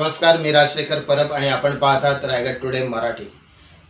नमस्कार मी राजशेखर परब आणि आपण पाहतात रायगड टुडे मराठी.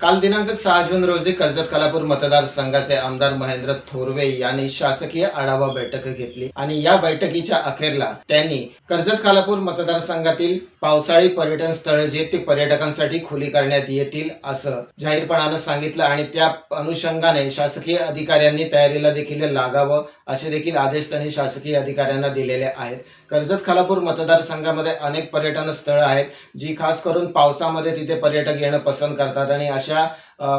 काल दिनांक सहा जून रोजी कर्जत कलापूर मतदारसंघाचे आमदार महेंद्र थोरवे यांनी शासकीय आढावा बैठक घेतली आणि या बैठकीच्या अखेरला त्यांनी कर्जत खालापूर मतदारसंघातील पावसाळी पर्यटन स्थळे जे ते पर्यटकांसाठी खुली करण्यात येतील असं जाहीरपणानं सांगितलं आणि त्या अनुषंगाने शासकीय अधिकाऱ्यांनी तयारीला देखील लागावं असे देखील आदेश त्यांनी शासकीय अधिकाऱ्यांना दिलेले आहेत. कर्जत खालापूर मतदारसंघामध्ये अनेक पर्यटन स्थळं आहेत जी खास करून पावसामध्ये तिथे पर्यटक येणं पसंत करतात. आणि अशा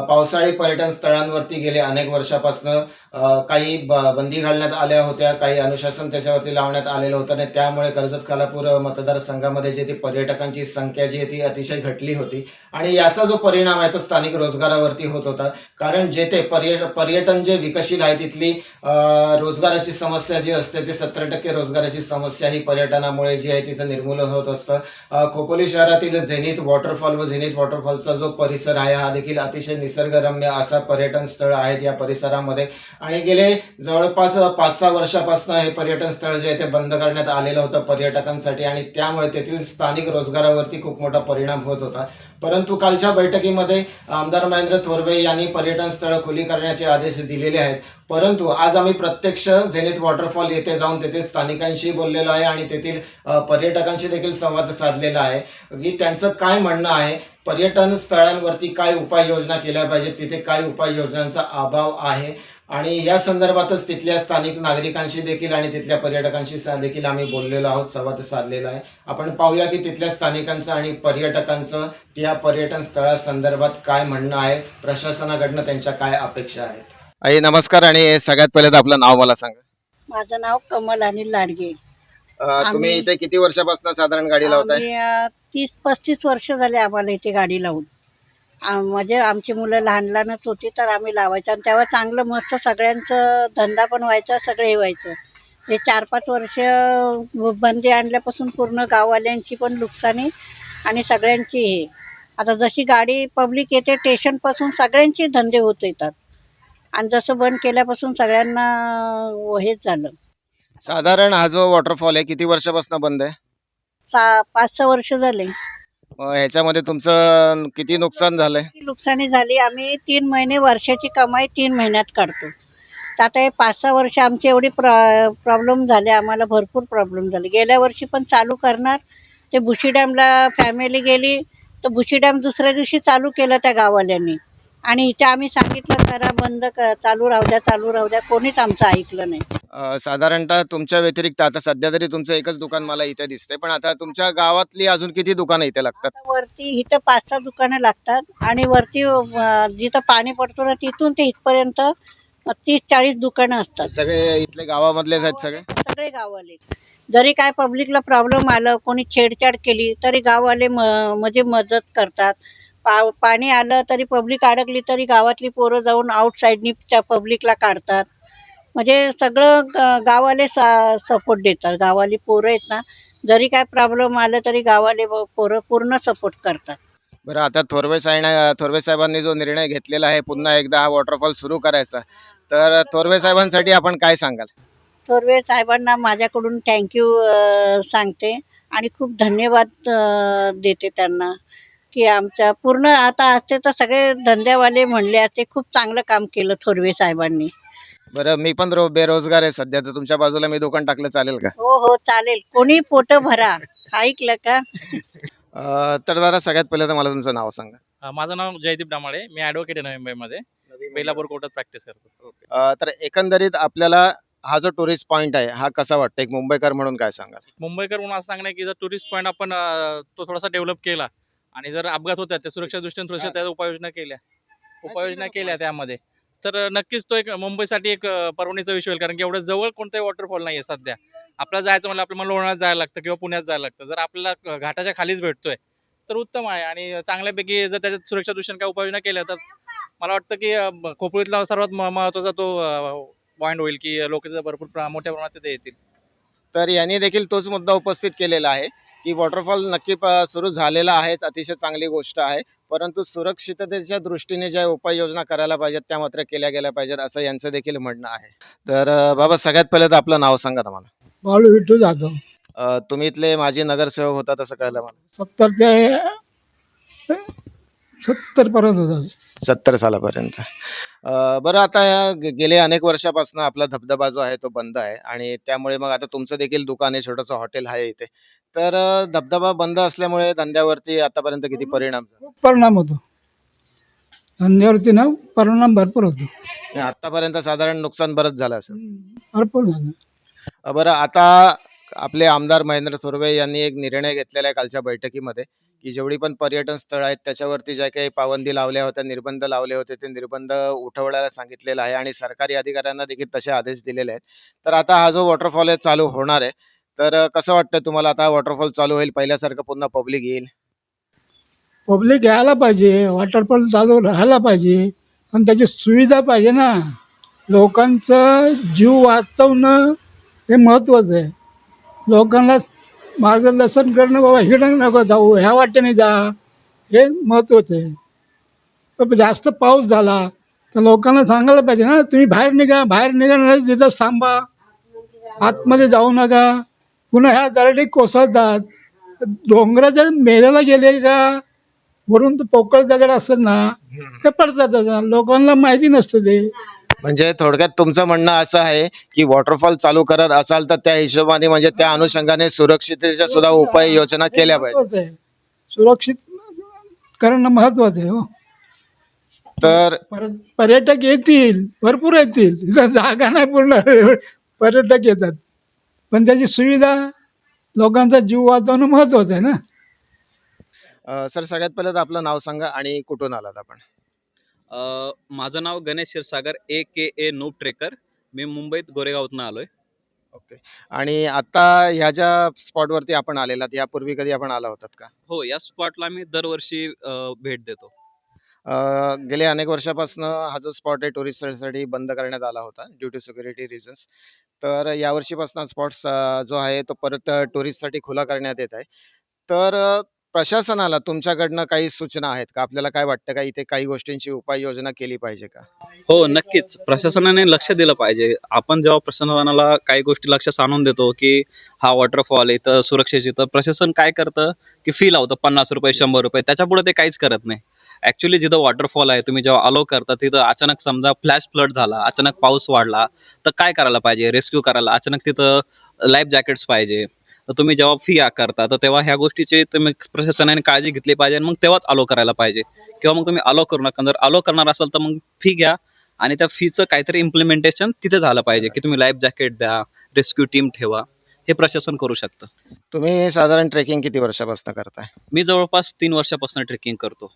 पावसाळी पर्यटन स्थळांवरती गेले अनेक वर्षापासनं काही ब- बंदी घालण्यात आल्या होत्या काही अनुशासन त्याच्यावरती लावण्यात आलेलं होतं आणि त्यामुळे कर्जत खालापूर मतदारसंघामध्ये जे ती पर्यटकांची संख्या जी आहे ती अतिशय घटली होती. आणि याचा जो परिणाम आहे तो स्थानिक रोजगारावरती होत होता. कारण जेथे पर्य पर्यटन जे विकसित आहे तिथली रोजगाराची समस्या जी असते ते सत्तर टक्के रोजगाराची समस्या ही पर्यटनामुळे जी आहे तिचं निर्मूलन होत असतं. खोपोली शहरातील झेनित वॉटरफॉल व झेनित वॉटरफॉलचा जो परिसर आहे हा देखील अतिशय निसर्गरम्य असा पर्यटन स्थळ आहेत या परिसरामध्ये. आणि गेले जवळपास पाच सहा वर्षापासून हे पर्यटन स्थळ जे आहे ते बंद करण्यात आलेलं होतं पर्यटकांसाठी आणि त्यामुळे तेथील स्थानिक रोजगारावरती खूप मोठा परिणाम होत होता. परंतु कालच्या बैठकीमध्ये आमदार महेंद्र थोरवे यांनी पर्यटन स्थळ खुली करण्याचे आदेश दिलेले आहेत. परंतु आज आम्ही प्रत्यक्ष झेनिथ वॉटरफॉल येथे जाऊन तेथील स्थानिकांशी बोललेलो आहे आणि तेथील पर्यटकांशी देखील संवाद साधलेला आहे. की त्यांचं काय म्हणणं आहे? पर्यटन स्थळांवरती काय उपाययोजना केल्या पाहिजेत? तिथे काय उपाययोजनांचा अभाव आहे? आणि या संदर्भातच तिथल्या स्थानिक नागरिकांशी देखील आणि तिथल्या पर्यटकांशी देखील आम्ही बोललेलो आहोत संवाद साधलेला आहे. आपण पाहूया की तिथल्या स्थानिकांचं आणि पर्यटकांचं त्या पर्यटन स्थळासंदर्भात काय म्हणणं आहे प्रशासनाकडनं त्यांच्या काय अपेक्षा आहेत? आई नमस्कार आणि सगळ्यात पहिले तर आपलं नाव मला सांगा. माझं नाव कमल अनिल लाडगे. तुम्ही इथे किती वर्षापासून साधारण गाडी लावताय? तीस पस्तीस वर्ष झाले आम्हाला इथे गाडी लावून. म्हणजे आमची मुलं लहान लहानच होती तर आम्ही लावायचं. आणि तेव्हा चांगलं मस्त सगळ्यांचं धंदा पण व्हायचा सगळं हे व्हायचं. हे चार पाच वर्ष बंदी आणल्यापासून पूर्ण गाववाल्यांची पण नुकसानी आणि सगळ्यांची हे. आता जशी गाडी पब्लिक येते स्टेशनपासून सगळ्यांचे धंदे होत येतात. आणि जसं बंद केल्यापासून सगळ्यांना हेच झालं. साधारण हा जो वॉटरफॉल आहे किती वर्षापासून बंद आहे? सा पाच सहा वर्ष झाले. मग ह्याच्यामध्ये तुमचं किती नुकसान झालंय? किती नुकसानी झाली? आम्ही तीन महिने वर्षाची कमाई तीन महिन्यात काढतो. तर आता हे पाच सहा वर्ष आमची एवढी प्रॉ प्रॉब्लेम झाले आम्हाला भरपूर प्रॉब्लेम झाले. गेल्या वर्षी पण चालू करणार. ते बुशी डॅमला फॅमिली गेली तर बुशी डॅम दुसऱ्या दिवशी चालू केलं त्या गाववाल्यांनी. आणि इथे आम्ही सांगितलं करा बंद क चालू राहू द्या चालू राहू द्या. कोणीच आमचं ऐकलं नाही. अं, साधारणतः तुमच्या व्यतिरिक्त आता सध्या तरी तुमचं एकच दुकान मला इथे दिसतंय पण आता तुमच्या गावातली अजून किती दुकानं इथे लागतात? वरती इथं पाच सहा दुकानं लागतात आणि वरती अं, जिथं पाणी पडतो ना तिथून ते इथपर्यंत तीस चाळीस दुकानं असतात. सगळे इथले गावामधलेच आहेत सगळे? सगळे गाववाले. जरी काय पब्लिकला प्रॉब्लेम आलं कोणी छेडछाड केली तरी गाववाले म म्हणजे मदत करतात. पा पाणी आलं तरी पब्लिक अडकली तरी गावातली पोरं जाऊन आउटसाईडनी त्या पब्लिकला काढतात. म्हणजे सगळं ग- गाववाले सा सपोर्ट देतात. गावाली पोरं आहेत ना जरी काय प्रॉब्लेम आलं तरी गावाले पोरं पूर्ण सपोर्ट करतात. बरं आता थोरवे साहेब थोरवे साहेबांनी जो निर्णय घेतलेला आहे पुन्हा एकदा हा वॉटरफॉल सुरू करायचा. तर थोरवे साहेबांसाठी आपण काय सांगाल? थोरवे साहेबांना माझ्याकडून थँक्यू सांगते. आणि खूप धन्यवाद देते त्यांना. की आमच्या पूर्ण आता असते तर सगळे धंद्यावाले म्हणले असते खूप चांगलं काम केलं थोरवे साहेबांनी. बरं मी पण रो बेरोजगार आहे सध्या तर तुमच्या बाजूला मी दुकान टाकलं चालेल का? हो हो चालेल. कोणी पोट भरा. ऐकलं का? अं, तर दादा सगळ्यात पहिले तर मला तुमचं नाव सांगा. अ, माझं नाव जयदीप डामाळे मी ॲडव्होकेट आहे नवी मुंबईमध्ये. बेलापूर कोर्टात प्रॅक्टिस करतो. अं, तर एकंदरीत आपल्याला हा जो टुरिस्ट पॉइंट आहे हा कसा वाटतं? एक मुंबईकर म्हणून काय सांगाल? मुंबईकर म्हणून असं सांगणं आहे की जर टुरिस्ट पॉईंट आपण अ, तो थोडासा डेव्हलप केला आणि जर अपघात होतात त्या सुरक्षा दृष्टीने थोड्याशा त्या उपाययोजना केल्या. उपाययोजना केल्या त्यामध्ये. तर नक्कीच तो एक मुंबईसाठी एक पर्वणीचा विषय होईल कारण की एवढं जवळ कोणताही वॉटरफॉल नाही आहे सध्या. आपल्याला जायचं म्हणलं आपल्याला लोणावळ्यात जायला लागतं किंवा पुण्यात जायला लागतं. जर आपल्याला घाटाच्या खालीच भेटतोय तर उत्तम आहे. आणि चांगल्यापैकी जर त्याच्यात सुरक्षा दृष्टीने काय उपाययोजना केल्या तर मला वाटतं की खोपोलीतला सर्वात म- महत्त्वाचा तो पॉईंट होईल की लोक भरपूर प्रा- मोठ्या प्रमाणात तिथे येतील. तर यांनी देखील तोच मुद्दा उपस्थित केलेला आहे. की वॉटरफॉल नक्की सुरू झालेला आहेच अतिशय चांगली गोष्ट आहे. परंतु सुरक्षिततेच्या दृष्टीने ज्या उपाययोजना करायला पाहिजेत त्या मात्र केल्या गेल्या पाहिजेत असं यांचं देखील म्हणणं आहे. तर बाबा सगळ्यात पहिले तर आपलं नाव सांगा तुम्हाला बाळू विठू जाधव. तुम्ही इथले माजी नगरसेवक होता तसं कळलं मला. सत्तर ते सत्तर पर्यंत होता. सत्तर सालापर्यंत. बरं आता गेले अनेक वर्षापासून आपला धबधबा जो आहे तो बंद आहे. आणि त्यामुळे मग आता तुमचं देखील दुकान आहे छोटंसं हॉटेल आहे इथे. तर धबधबा बंद असल्यामुळे धंद्यावरती आतापर्यंत किती परिणाम झाला? खूप परिणाम होतो. धंद्यावरती ना परिणाम भरपूर होतो. आतापर्यंत साधारण नुकसान बरंच झालं असेल. भरपूर झालं. अ, बरं आता आपले आमदार महेंद्र थोरवे यांनी एक निर्णय घेतलेला आहे कालच्या बैठकीमध्ये की जेवढी पण पर्यटन स्थळ आहेत त्याच्यावरती ज्या काही पाबंदी लावल्या होत्या निर्बंध लावले होते ते निर्बंध उठवण्याला सांगितलेलं आहे आणि सरकारी अधिकाऱ्यांना देखील तसे आदेश दिलेले आहेत. तर आता हा जो वॉटरफॉल आहे चालू होणार आहे तर कसं वाटतं तुम्हाला? आता वॉटरफॉल चालू होईल पहिल्यासारखं पुन्हा पब्लिक येईल? पब्लिक यायला पाहिजे. वॉटरफॉल चालू राहायला पाहिजे. पण त्याची सुविधा पाहिजे ना. लोकांचं जीव वाचवणं हे महत्त्वाचं आहे. लोकांना मार्गदर्शन करणं बाबा हिडंग नको जाऊ. ह्या वाटेने जा. हे महत्त्वाचं आहे. पण जास्त पाऊस झाला तर लोकांना सांगायला पाहिजे ना तुम्ही बाहेर निघा. बाहेर निघा नाही तिथं थांबा. आतमध्ये जाऊ नका. पुन्हा ह्या दरडी कोसळतात. डोंगराच्या मेऱ्याला गेले का वरून तर पोकळ दगड असतात ना ते पडतात लोकांना माहिती नसतं ते. म्हणजे थोडक्यात तुमचं म्हणणं असं आहे की वॉटरफॉल चालू करत असाल तर त्या हिशोबाने म्हणजे त्या अनुषंगाने सुरक्षिततेच्या सुद्धा उपाययोजना केल्या पाहिजे. सुरक्षित करणं महत्वाचं आहे हो. तर पर- पर्यटक येतील भरपूर येतील. जागा नाही पूर्ण. पर्यटक येतात. पण त्याची सुविधा लोकांचा जीव वाचवणं महत्वाचं आहे ना? अ, सर सगळ्यात पहिलं तर आपलं नाव सांगा आणि कुठून आलात आपण? अ, माझं नाव Ganesh Kshirsagar A K A noob trekker मी मुंबईत गोरेगावातनं आलोय. ओके. आणि आता ह्या ज्या स्पॉटवरती आपण आलेलात यापूर्वी कधी आपण आला होतात का? हो या स्पॉटला मी दरवर्षी अ, भेट देतो. अ, गेले अनेक वर्षापासून हा जो स्पॉट आहे टुरिस्टसाठी बंद करण्यात आला होता ड्यू टू सिक्युरिटी रिझन्स तर यावर्षीपासून स्पॉट्स जो आहे तो परत टुरिस्टसाठी खुला करण्यात येत आहे. तर प्रशासनाला तुमच्याकडनं काही सूचना आहेत का? आपल्याला काय वाटतं का? इथे काही गोष्टींची उपाययोजना केली पाहिजे का? हो नक्कीच. प्रशासनाने लक्ष दिलं पाहिजे. आपण जेव्हा प्रशासनाला काही गोष्टी लक्षात आणून देतो की हा वॉटरफॉल इथं सुरक्षेची तर प्रशासन काय करतं? की फी लावतं पन्नास रुपये शंभर रुपये. त्याच्या पुढे ते काहीच करत नाही. ऍक्च्युली जिथं वॉटरफॉल आहे तुम्ही जेव्हा अलो करता तिथं अचानक समजा फ्लॅश फ्लड झाला अचानक पाऊस वाढला तर काय करायला पाहिजे? रेस्क्यू करायला अचानक तिथं लाईफ जॅकेट्स पाहिजे. तर तुम्ही जेव्हा फी आकारता तर तेव्हा ह्या गोष्टीची तुम्ही प्रशासनाने काळजी घेतली पाहिजे आणि मग तेव्हाच अलो करायला पाहिजे. किंवा मग तुम्ही अलो करू नका. जर अलो करणार असाल तर मग फी घ्या आणि त्या फीचं काहीतरी इम्प्लिमेंटेशन तिथे झालं पाहिजे की तुम्ही लाईफ जॅकेट द्या रेस्क्यू टीम ठेवा हे प्रशासन करू शकतं. तुम्ही साधारण ट्रेकिंग किती वर्षापासून करताय? मी जवळपास तीन वर्षापासून ट्रेकिंग करतो.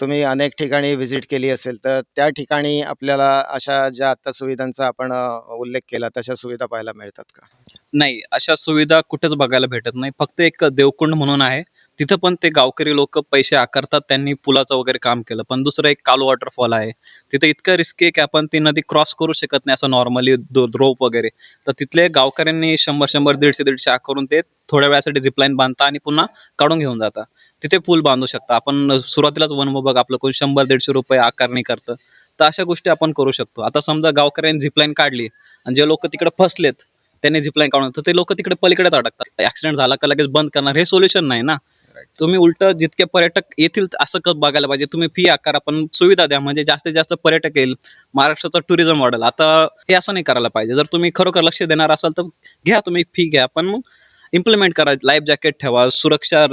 तुम्ही अनेक ठिकाणी व्हिजिट केली असेल तर त्या ठिकाणी आपल्याला अशा ज्या आत्ता सुविधांचा आपण उल्लेख केला तशा सुविधा पाहायला मिळतात का? नाही अशा सुविधा कुठेच बघायला भेटत नाही. फक्त एक देवकुंड म्हणून आहे. तिथं पण ते गावकरी लोक पैसे आकारतात त्यांनी पुलाचं वगैरे काम केलं. पण दुसरं एक कालो वॉटरफॉल आहे. तिथं इतकं रिस्की आहे की आपण ती नदी क्रॉस करू शकत नाही असं नॉर्मली रोप वगैरे. तर तिथले गावकऱ्यांनी शंभर शंभर दीडशे दीडशे आकारून ते थोड्या वेळासाठी झिपलाईन बांधता आणि पुन्हा काढून घेऊन जातात तिथे पूल बांधू शकता. आपण सुरुवातीलाच वन विभाग आपलं कोण शंभर दीडशे रुपये आकारणी करतं. तर अशा गोष्टी आपण करू शकतो. आता समजा गावकऱ्यांनी झिपलाईन काढली आणि जे लोक तिकडे फसलेत त्यांनी झिपलाईन काढून तर ते लोक तिकडे पलीकडेच अडकतात. ऍक्सिडेंट झाला का लगेच बंद करणार हे सोल्युशन नाही ना. तुम्ही उलट जितके पर्यटक येतील असं क- बघायला पाहिजे. तुम्ही फी आकारा पण सुविधा द्या. म्हणजे जास्तीत जास्त पर्यटक येईल महाराष्ट्राचं टुरिझम वाढेल. आता हे असं नाही करायला पाहिजे. जर तुम्ही खरोखर लक्ष देणार असाल तर घ्या तुम्ही फी घ्या. पण मग इम्प्लिमेंट करा लाईफ जॅकेट ठेवा सुरक्षा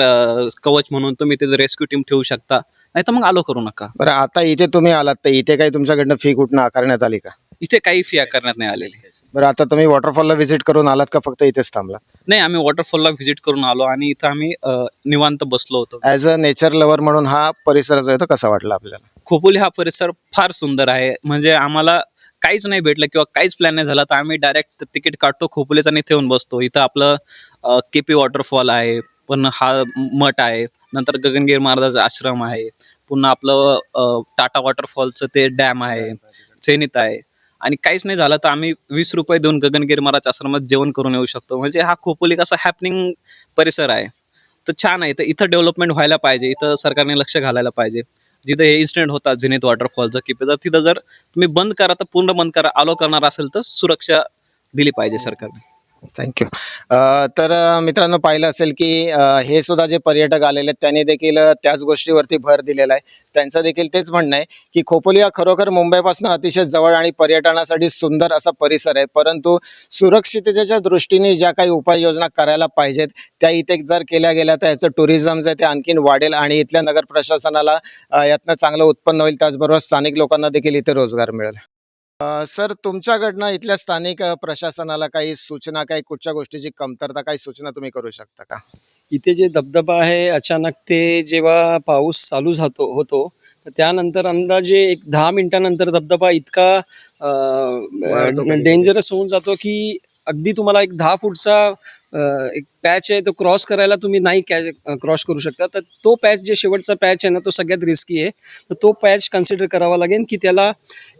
कवच म्हणून तुम्ही तिथे रेस्क्यू टीम ठेवू शकता. नाही तर मग आलो करू नका. बरं आता इथे तुम्ही आलात तर इथे काही तुमच्याकडनं फी कुठनं आकारण्यात आली का? इथे काही फी आकारण्यात नाही आलेली. बरं आता तुम्ही वॉटरफॉलला व्हिजिट करून आलात का फक्त इथेच थांबलात? नाही आम्ही वॉटरफॉलला व्हिजिट करून आलो आणि इथं आम्ही अं, निवांत बसलो होतो. ॲज अ नेचर लवर म्हणून हा परिसर जो आहे तो कसा वाटला आपल्याला? खोपोली हा परिसर फार सुंदर आहे. म्हणजे आम्हाला काहीच नाही भेटलं किंवा काहीच प्लॅन नाही झाला तर आम्ही डायरेक्ट तिकीट काढतो खोपोलीचा आणि इथे येऊन बसतो. इथं आपलं केपी वॉटरफॉल आहे पण हा मठ आहे. नंतर गगनगिरी महाराजाचा आश्रम आहे. पुन्हा आपलं टाटा वॉटरफॉलचं ते डॅम आहे. चेनीत आहे. आणि काहीच नाही झालं तर आम्ही वीस रुपये देऊन गगनगिरी महाराज आश्रमात जेवण करून येऊ शकतो. म्हणजे हा खोपोली कसा हॅपनिंग परिसर आहे. तर छान आहे. तर इथं डेव्हलपमेंट व्हायला पाहिजे. इथं सरकारने लक्ष घालायला पाहिजे. जिथं हे इन्सिडेंट होतात झिनेत वॉटरफॉलचं की जर तिथं जर तुम्ही बंद करा तर पूर्ण बंद करा आलो करणार असेल तर सुरक्षा दिली पाहिजे सरकारने. थँक्यू तर अ, मित्रांनो पाहिलं असेल की अ, हे सुद्धा जे पर्यटक आलेले आहेत त्यांनी देखील अ, त्याच गोष्टीवरती भर दिलेला आहे. त्यांचं देखील तेच म्हणणं आहे की खोपोली हा खरोखर मुंबईपासून अतिशय जवळ आणि पर्यटनासाठी सुंदर असा परिसर आहे. परंतु सुरक्षिततेच्या दृष्टीने ज्या काही उपाययोजना करायला पाहिजेत त्या इथे जर केल्या गेल्या तर याचं टुरिझम जे आहे ते आणखीन वाढेल आणि इथल्या नगर प्रशासनाला अ, यातनं चांगलं उत्पन्न होईल. त्याचबरोबर स्थानिक लोकांना देखील इथे रोजगार मिळेल. सर तुमच्याकडनं इथल्या स्थानिक प्रशासनाला काही सूचना काही कुठच्या गोष्टीची कमतरता काही सूचना तुम्ही करू शकता का इथे जे धबधबा आहे अचानक ते जेव्हा पाऊस चालू झातो होतो तर त्यानंतर अंदाजे एक दहा मिनिटानंतर धबधबा इतका. डेंजरस होऊन जातो की अगदी तुम्हाला एक दहा फूटचा एक पॅच आहे तो क्रॉस करायला तुम्ही नाही क्रॉस करू शकता. तर तो पॅच जे शेवटचा पॅच आहे ना तो सगळ्यात रिस्की आहे. तर तो पॅच कन्सिडर करावा लागेल की त्याला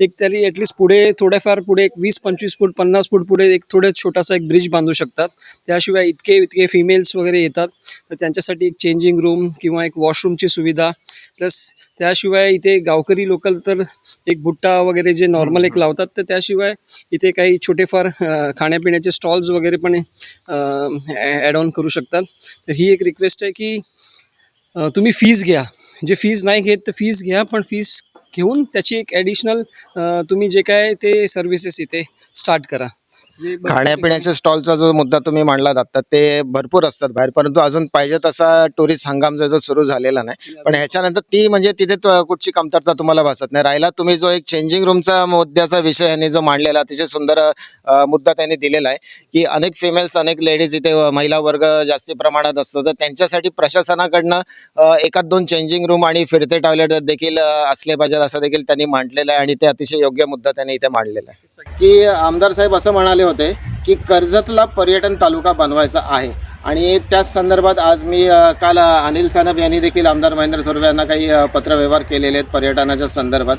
एक तरी ॲटलिस्ट पुढे थोड्याफार पुढे एक वीस पंचवीस फूट पन्नास फूट पुढे एक थोडे छोटासा एक ब्रिज बांधू शकतात. त्याशिवाय इतके इतके फिमेल्स वगैरे येतात. तर त्यांच्यासाठी एक चेंजिंग रूम किंवा एक वॉशरूमची सुविधा प्लस त्याशिवाय इथे गावकरी लोकल तर एक बुट्टा वगैरे जे नॉर्मल एक लावतात तर त्याशिवाय इथे काही छोटेफार खाण्यापिण्याचे स्टॉल्स वगैरे पण ॲड ऑन करू शकतात. तर ही एक रिक्वेस्ट आहे की तुम्ही फीज घ्या. जे फीज नाही घेत तर फीज घ्या पण फीज घेऊन त्याची एक ॲडिशनल तुम्ही जे काय ते सर्व्हिसेस इथे स्टार्ट करा. खाण्यापिण्याच्या स्टॉलचा जो मुद्दा तुम्ही मांडला जातात ते भरपूर असतात बाहेर परंतु अजून पाहिजे तसा टुरिस्ट हंगाम जो सुरू झालेला नाही. पण ह्याच्यानंतर ती म्हणजे तिथे कुठची कमतरता तुम्हाला भासत नाही. राहिला तुम्ही जो एक चेंजिंग रूमचा मुद्द्याचा विषय यांनी जो मांडलेला अतिशय सुंदर मुद्दा त्यांनी दिलेला आहे की अनेक फिमेल्स अनेक लेडीज इथे महिला वर्ग जास्ती प्रमाणात असतो. तर त्यांच्यासाठी प्रशासनाकडनं एखाद दोन चेंजिंग रूम आणि फिरते टॉयलेट देखील असले पाहिजेत असं देखील त्यांनी मांडलेलं आहे आणि ते अतिशय योग्य मुद्दा त्यांनी इथे मांडलेला आहे. की आमदार साहेब असं म्हणाले होते की कर्जतला पर्यटन तालुका बनवायचा आहे. आणि त्याच संदर्भात आज मी काल अनिल सानप यांनी देखील आमदार महेंद्र थोरवे यांना काही पत्रव्यवहार केलेले आहेत पर्यटनाच्या संदर्भात.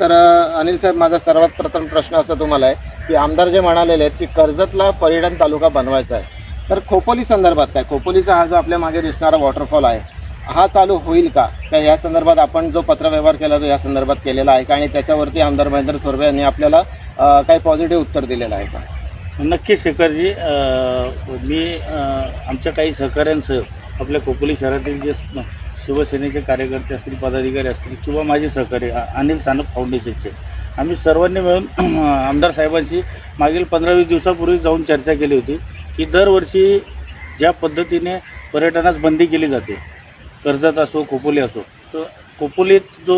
तर अनिल साहेब माझा सर्वात प्रथम प्रश्न असा तुम्हाला आहे की आमदार जे म्हणालेले आहेत की कर्जतला पर्यटन तालुका बनवायचा आहे. तर खोपोली संदर्भात काय? खोपोलीचा हा जो आपल्या मागे दिसणारा वॉटरफॉल आहे हा चालू होईल का? तर या संदर्भात आपण जो पत्रव्यवहार केला तो या संदर्भात केलेला आहे का? आणि त्याच्यावरती आमदार महेंद्र थोरवे यांनी आपल्याला काही पॉझिटिव्ह उत्तर दिलेलं आहे का? नक्की शेखरजी. मी आमच्या काही सहकाऱ्यांसह आपल्या खोपोली शहरातील जे शिवसेनेचे कार्यकर्ते असतील पदाधिकारी असतील किंवा माझे सहकारी अनिल सानप फाउंडेशनचे आम्ही सर्वांनी मिळून आमदार साहेबांशी मागील पंधरा वीस दिवसापूर्वी जाऊन चर्चा केली होती की दरवर्षी ज्या पद्धतीने पर्यटनास बंदी केली जाते कर्जत असो खोपोली असो तर कोपोलीत जो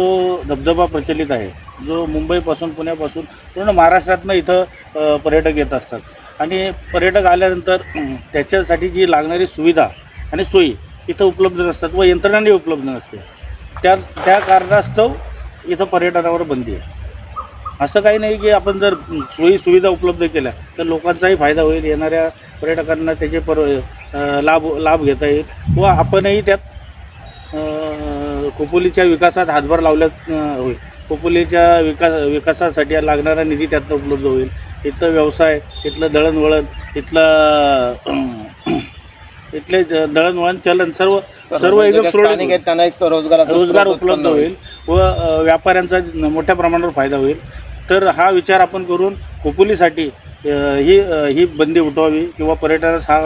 धबधबा प्रचलित आहे जो मुंबईपासून पुण्यापासून पूर्ण महाराष्ट्रातनं इथं पर्यटक येत असतात. आणि पर्यटक आल्यानंतर त्याच्यासाठी जी लागणारी सुविधा आणि सोयी इथं उपलब्ध नसतात व यंत्रणाने उपलब्ध नसते. त्या त्या कारणास्तव इथं पर्यटनावर बंदी आहे. असं काही नाही की आपण जर सोयी सुविधा उपलब्ध केल्या तर लोकांचाही फायदा होईल येणाऱ्या पर्यटकांना त्याचे पर लाभ लाभ घेता येईल व आपणही त्यात खोपोलीच्या विकासात हातभार लावल्यात अ, होईल. खोपोलीच्या विकास विकासासाठी लागणारा निधी त्यातनं उपलब्ध होईल. इथलं व्यवसाय इथलं दळणवळण इथलं इथले दळणवळण चलन सर्व सर्व जे एकदम त्यांना एक रोजगार उपलब्ध होईल. व व्यापाऱ्यांचा मोठ्या प्रमाणावर फायदा होईल. तर हा विचार आपण करून खोपोलीसाठी ही ही बंदी उठवावी किंवा पर्यटनास हा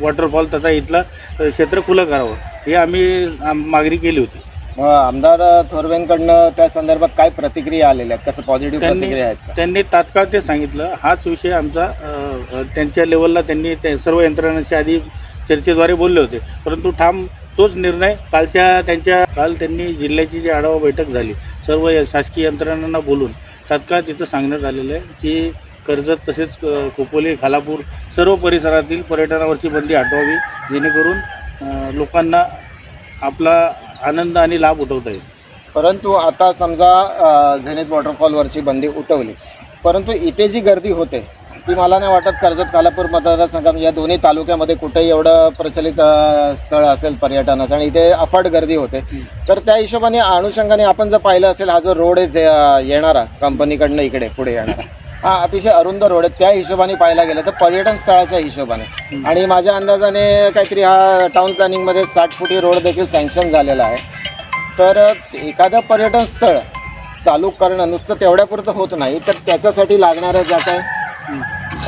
वॉटरफॉल तथा इथलं क्षेत्र खुलं करावं. हे आम्ही आम- मागणी केली होती. मग आमदार थोरवेंकडनं त्या संदर्भात काय प्रतिक्रिया आलेल्या आहेत? कसं पॉझिटिव्ह त्यांनी प्रतिक्रिया आहेत का? त्यांनी तात्काळ ते सांगितलं. हाच विषय आमचा अ, अ, त्यांच्या लेवलला त्यांनी ते सर्व यंत्रणांशी आधी चर्चेद्वारे बोलले होते. परंतु ठाम तोच निर्णय कालच्या त्यांच्या काल त्यांनी जिल्ह्याची जी आढावा बैठक झाली सर्व या शासकीय यंत्रणांना बोलून तात्काळ तिथं सांगण्यात आलेलं आहे की कर्जत तसेच अ, खोपोली खालापूर सर्व परिसरातील पर्यटनावरची बंदी हटवावी जेणेकरून लोकांना आपला आनंद आणि लाभ उठवता येईल. परंतु आता समजा अ, वॉटरफॉलवरची बंदी उठवली परंतु इथे जी गर्दी होते ती मला नाही वाटत कर्जत खालापूर मतदारसंघात या दोन्ही तालुक्यामध्ये कुठेही एवढं प्रचलित स्थळ असेल पर्यटनाचं. आणि इथे अफाट गर्दी होते. तर त्या हिशोबाने अनुषंगाने आपण जर पाहिलं असेल हा जो रोड आहे जे, येणारा कंपनीकडनं इकडे पुढे येणारा हा अतिशय अरुंद रोड आहे. त्या हिशोबाने पाहायला गेलं तर पर्यटन स्थळाच्या हिशोबाने. आणि माझ्या अंदाजाने काहीतरी हा टाउन प्लॅनिंगमध्ये साठ फुटी रोड देखील सँक्शन झालेला आहे. तर एखादं पर्यटन स्थळ चालू करणं नुसतं तेवढ्यापुरतं होत नाही तर त्याच्यासाठी लागणाऱ्या ज्या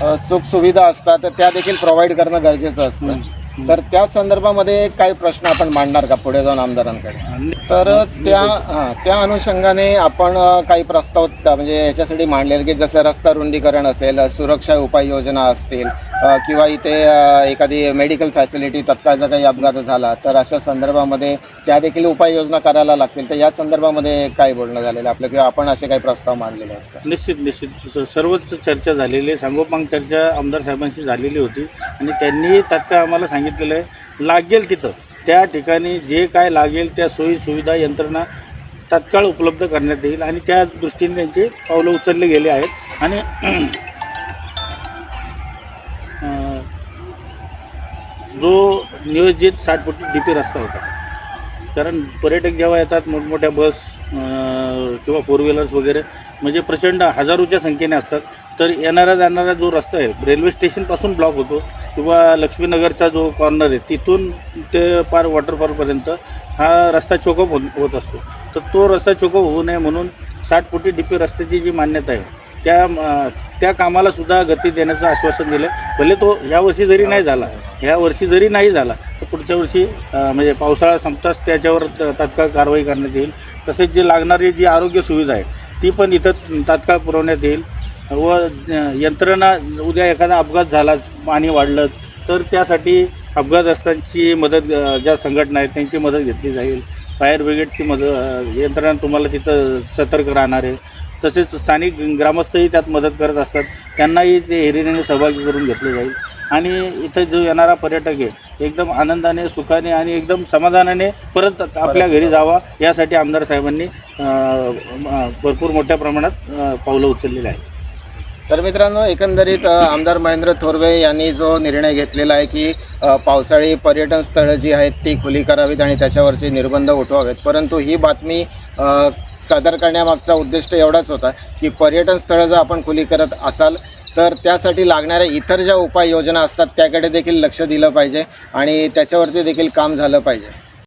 अ, सुखसुविधा असतात त्या देखील प्रोव्हाइड करणं गरजेचं असतं. तर त्या संदर्भामध्ये काही प्रश्न आपण मांडणार का पुढे जाऊन आमदारांकडे? तर त्या हां त्या अनुषंगाने आपण काही प्रस्ताव म्हणजे याच्यासाठी मांडलेले की जसं रस्ता रुंदीकरण असेल सुरक्षा उपाययोजना असतील किंवा इथे एखादी मेडिकल फॅसिलिटी तत्काळ जर काही अपघात झाला तर अशा संदर्भामध्ये त्या देखील उपाययोजना करायला लागतील. तर या संदर्भामध्ये काय बोलणं झालेलं आपलं? किंवा आपण असे काही प्रस्ताव मांडलेले आहेत निश्चित निश्चित. सर्वच चर्चा झालेली आहे. सांगोपांग चर्चा आमदार साहेबांशी झालेली होती. आणि त्यांनी तात्काळ आम्हाला सांगितलेलं आहे लागेल तिथं. त्या ठिकाणी जे काय लागेल त्या सोयी सुविधा यंत्रणा तात्काळ उपलब्ध करण्यात येईल. आणि त्या दृष्टीने त्यांचे पावलं उचलले गेले आहेत. आणि जो नियोजित साठ फुटी डी पी रस्ता होता. कारण पर्यटक जेव्हा येतात मोठमोठ्या बस किंवा फोर व्हीलर्स वगैरे म्हणजे प्रचंड हजारोच्या संख्येने असतात. तर येणारा जाणारा जो रस्ता आहे रेल्वे स्टेशनपासून ब्लॉक होतो किंवा लक्ष्मीनगरचा जो कॉर्नर आहे तिथून ते पार वॉटरफॉलपर्यंत हा रस्ता चोकअप हो होत असतो. तर तो रस्ता चोकअप होऊ नये म्हणून साठ फुटी डी पी रस्त्याची जी मान्यता आहे त्या त्या कामाला सुद्धा गती देण्याचं आश्वासन दिलं. भले तो यावर्षी जरी नाही झाला ह्या वर्षी जरी नाही झाला तर पुढच्या वर्षी म्हणजे पावसाळा संपताच त्याच्यावर तात्काळ कारवाई करण्यात येईल. तसेच जे लागणारी जी आरोग्य सुविधा आहे ती पण इथं तात्काळ पुरवण्यात येईल. व यंत्रणा उद्या एखादा अपघात झाला पाणी वाढलं तर त्यासाठी अपघातग्रस्तांची मदत ज्या संघटना आहेत त्यांची मदत घेतली जाईल. फायर ब्रिगेडची मदत यंत्रणा तुम्हाला तिथं सतर्क राहणार आहे. तसेच स्थानिक ग्रामस्थही त्यात मदत करत असतात. त्यांनाही ते हिरिरीने सहभागी करून घेतले जाईल. आणि इथं जो येणारा पर्यटक आहे एकदम आनंदाने सुखाने आणि एकदम समाधानाने परत आपल्या घरी जावा यासाठी आमदार साहेबांनी भरपूर मोठ्या प्रमाणात पावलं उचललेली आहेत. तर मित्रांनो एकंदरीत आमदार महेंद्र थोरवे यांनी जो निर्णय घेतलेला आहे की पावसाळी पर्यटन स्थळं जी आहेत ती खुली करावीत आणि त्याच्यावरचे निर्बंध उठवावेत. परंतु ही बातमी सादर करण्यामागचा उद्दिष्ट एवढाच होता की पर्यटन स्थळं जर आपण खुली करत असाल तर त्यासाठी लागणाऱ्या इतर ज्या उपाययोजना असतात त्याकडे देखील लक्ष दिलं पाहिजे आणि त्याच्यावरती देखील काम झालं पाहिजे.